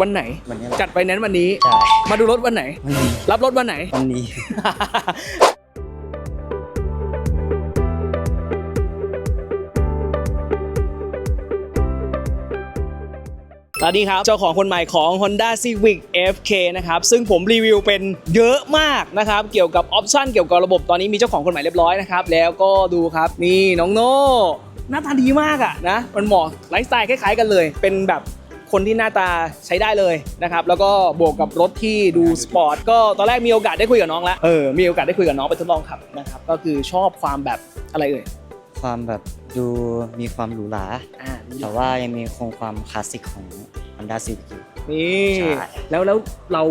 วันไหน วันนี้แหละจัดไฟแนนซ์วันนี้ ใช่มาดูรถวันไหน วันนี้รับรถวันไหน วันนี้สวัสดีครับ เจ้าของคนใหม่ของ Honda Civic FK นะครับ ซึ่งผมรีวิวเป็นเยอะมากนะครับ เกี่ยวกับออปชันเกี่ยวกับระบบตอนนี้มีเจ้าของคนใหม่เรียบร้อยนะครับ แล้วก็ดูครับ นี่น้องโน่หน้าตาดีมากอะนะ มันเหมาะไลฟ์สไตล์คล้ายๆกันเลย เป็นแบบ คนที่หน้าตาใช้ได้เลยนะครับ แล้วก็บวกกับรถที่ดูสปอร์ตก็ตอนแรกมีโอกาสได้คุยกับน้องแล้วเออมีโอกาสได้คุยกับน้องไปทดลองขับนะครับก็คือชอบความแบบอะไรเอ่ยความแบบดูมีความหรูหราอ่าแต่ว่ายังมีคงความคลาสสิกของ Honda Civic อยู่ นี่ใช่ แล้วแล้วเรา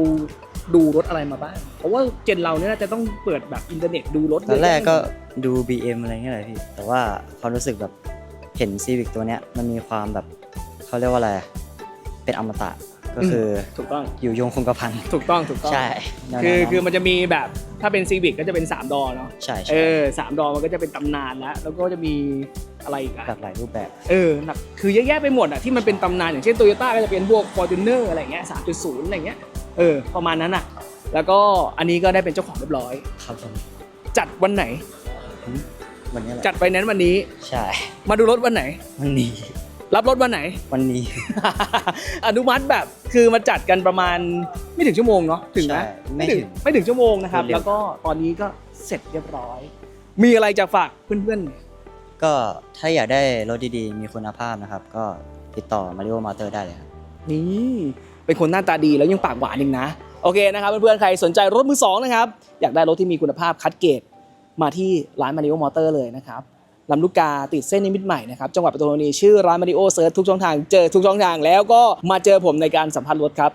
ดูรถอะไรมาบ้าง เพราะว่าเจนเราเนี่ยน่าจะต้องเปิดแบบอินเทอร์เน็ตดูรถตอนแรกก็ดู BM อะไรเงี้ยแหละพี่ แต่ว่าความรู้สึกแบบเห็น Civic ตัวเนี้ยมันมีความแบบเขาเรียกว่าอะไร เป็นอมตะก็คือถูกต้องอยู่ยงคงกระพันถูกต้องถูกต้องใช่แนวๆคือนั้นคือมันจะมีแบบถ้าเป็นซีวิกก็จะเป็น 3 ดอเนาะใช่เอใช่อสามดอมันก็จะเป็นตำนานแล้วแล้วก็จะมีอะไรอีกอะหลากหลายรูปแบบเออหนักคือเยอะแยะไปหมดอะที่มันเป็นตำนานอย่างเช่นโตโยต้าก็จะเป็นพวก Fortuner อะไรเงี้ย3.0อะไรเงี้ยเออประมาณนั้นอะแล้วก็อันนี้ก็ได้เป็นเจ้าของเรียบร้อยครับผมจัดวันไหนวันนี้แหละจัดไฟแนนซ์วันนี้ใช่มาดูรถวันไหนวันนี้ รับรถวันไหน วันนี้ อนุมัติแบบคือมาจัดกันประมาณไม่ถึงชั่วโมงเนาะถึงไหมใช่ไม่ถึงไม่ถึงชั่วโมงนะครับ เร็วแล้วก็ตอนนี้ก็เสร็จเรียบร้อย มีอะไรจะฝากเพื่อนก็ถ้าอยากได้รถดีๆ มีคุณภาพนะครับ ก็ติดต่อมาริโอมาเตอร์ได้เลยครับ ๆนี่เป็นคนหน้าตาดีแล้วยังปากหวานอีกนะโอเคนะครับเพื่อนๆใครสนใจรถมือสองนะครับอยากได้รถที่มีคุณภาพคัดเกรดมาที่ร้านมาริโอมอเตอร์เลยนะครับ ลำลูกกาติดเส้นนิมิตใหม่นะครับจังหวัดปทุมธานีชื่อร้านมาริโอเซิร์ชทุกช่องทางเจอทุกช่องทางแล้วก็มาเจอผมในการสัมภาษณ์รถครับ